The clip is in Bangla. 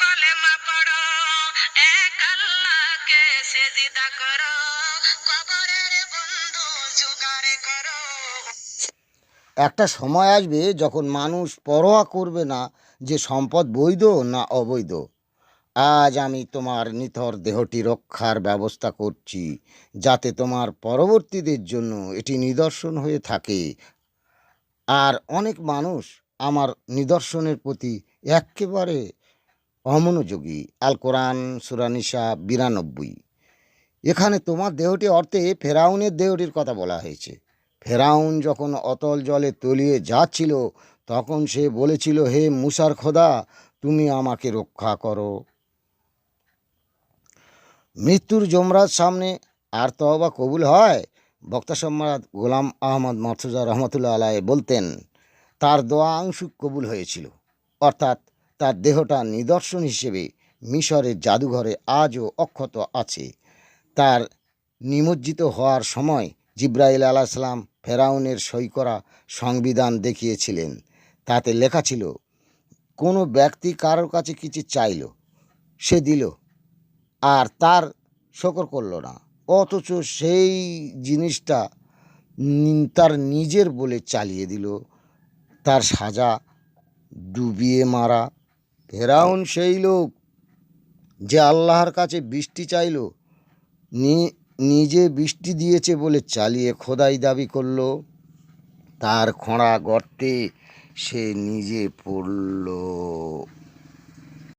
কলেমা সেজিদা কবরের বন্ধু জোগাড় একটা সময় আসবে যখন মানুষ পরোয়া করবে না যে সম্পদ বৈধ না অবৈধ। আজ আমি তোমার নিথর দেহটি রক্ষার ব্যবস্থা করছি, যাতে তোমার পরবর্তীদের জন্য এটি নিদর্শন হয়ে থাকে। আর অনেক মানুষ আমার নিদর্শনের প্রতি একেবারে অমনোযোগী। আল কোরআন সুরানিসা বিরানব্বই। এখানে তোমার দেহটি অর্থে ফেরাউনের দেহটির কথা বলা হয়েছে। ফেরাউন যখন অতল জলে তলিয়ে যাচ্ছিল, তখন সে বলেছিল, হে মুসার খোদা, তুমি আমাকে রক্ষা করো। মৃত্যুর জমরাজ সামনে আর তহবা কবুল হয়? বক্তা সম্রাট গোলাম আহমদ মর্তুজা রহমতুল্লাহ আলায় বলতেন, তার দোয়া আংশিক কবুল হয়েছিল। অর্থাৎ তার দেহটা নিদর্শন হিসেবে মিশরের জাদুঘরে আজও অক্ষত আছে। তার নিমজ্জিত হওয়ার সময় জিব্রাইল আলাহিসাল্লাম ফেরাউনের সই করা সংবিধান দেখিয়েছিলেন। তাতে লেখা ছিল, কোনো ব্যক্তি কারোর কাছে কিছু চাইল, সে দিল, আর তার শকর করল না। অথচ সেই জিনিসটা তার নিজের বলে চালিয়ে দিল। তার সাজা ডুবিয়ে মারা। ফেরাউন সেই লোক যে আল্লাহর কাছে বৃষ্টি চাইল। নিজে বৃষ্টি দিয়েছে বলে চালিয়ে খোদাই দাবি করল। তার খোঁড়া গর্তে সে নিজে পড়ল।